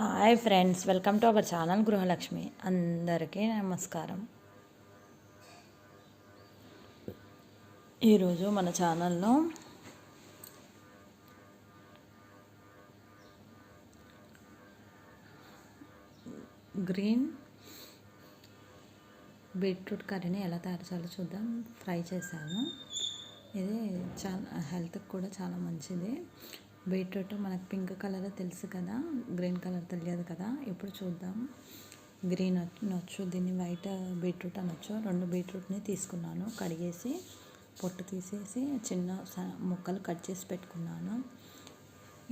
Hi friends welcome to our channel Gruhalakshmi. అందరికీ నమస్కారం. ఈరోజు మన ఛానల్లో గ్రీన్ బీట్రూట్ కర్రీని ఎలా తయారు చేయాలో చూద్దాం. ఫ్రై చేశాను. ఇది చాలా హెల్త్కి కూడా చాలా మంచిది. బీట్రూట్ మనకు పింక్ కలర్ తెలుసు కదా? గ్రీన్ కలర్ తెలియదు కదా? ఇప్పుడు చూద్దాం. గ్రీన్ అనొచ్చు దీన్ని వైట్ బీట్రూట్ అనొచ్చు. రెండు బీట్రూట్ని తీసుకున్నాను. కడిగేసి పొట్టు తీసేసి చిన్న ముక్కలు కట్ చేసి పెట్టుకున్నాను.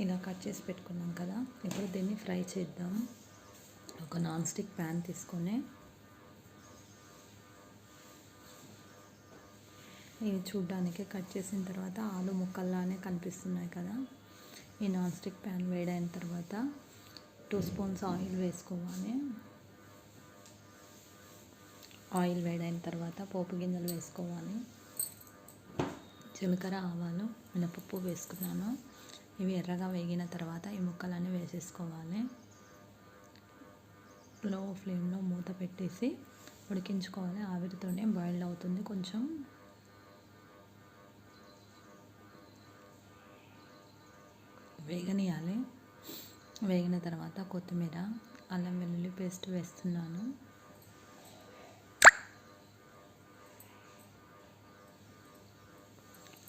ఇలా కట్ చేసి పెట్టుకున్నాం కదా? ఇప్పుడు దీన్ని ఫ్రై చేద్దాం. ఒక నాన్ స్టిక్ ప్యాన్ తీసుకొని. ఇవి చూడ్డానికి కట్ చేసిన తర్వాత ఆలు ముక్కల్లానే కనిపిస్తున్నాయి కదా? ఈ నాన్ స్టిక్ ప్యాన్ వేడైన తర్వాత టూ స్పూన్స్ ఆయిల్ వేసుకోవాలి. ఆయిల్ వేడైన తర్వాత పోపు గింజలు వేసుకోవాలి. జీలకర్ర ఆవాలు మినపప్పు వేసుకున్నాను. ఇవి ఎర్రగా వేగిన తర్వాత ఈ ముక్కలన్నీ వేసేసుకోవాలి. లో ఫ్లేమ్లో మూత పెట్టేసి ఉడికించుకోవాలి. ఆవిరితోనే బాయిల్ అవుతుంది. కొంచెం వేగనియాలి వేగిన తర్వాత కొత్తిమీర అల్లం వెల్లుల్లి పేస్ట్ వేస్తున్నాను.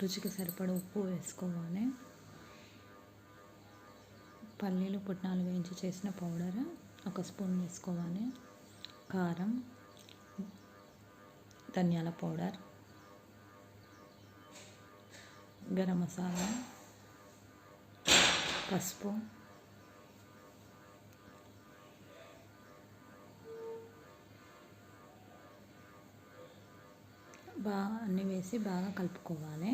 రుచికి సరిపడ ఉప్పు వేసుకోవాలి. పల్లీలు పుట్నాలు వేయించి చేసిన పౌడర్ ఒక స్పూన్ వేసుకోవాలి. కారం ధనియాల పౌడర్ గరం మసాలా పసుపు. బాగా అన్నీ వేసి బాగా కలుపుకోవాలి.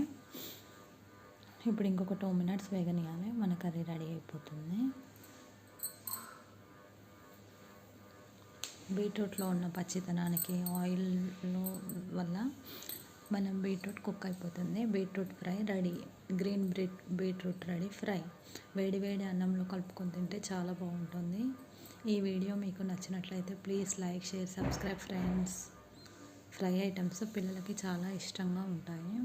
ఇప్పుడు ఇంకొక టూ మినిట్స్ వేగనియాలి మన కర్రీ రెడీ అయిపోతుంది. బీట్రూట్లో ఉన్న పచ్చితనానికి ఆయిల్ వల్ల మనం బీట్రూట్ కుక్ అయిపోతుంది. Beetroot fry ready. గ్రీన్ బ్రీట్ బీట్రూట్ రెడీ ఫ్రై. వేడి వేడి అన్నంలో కలుపుకొని తింటే చాలా బాగుంటుంది. ఈ వీడియో మీకు నచ్చినట్లయితే please like share subscribe friends. Fry items పిల్లలకి చాలా ఇష్టంగా ఉంటాయి.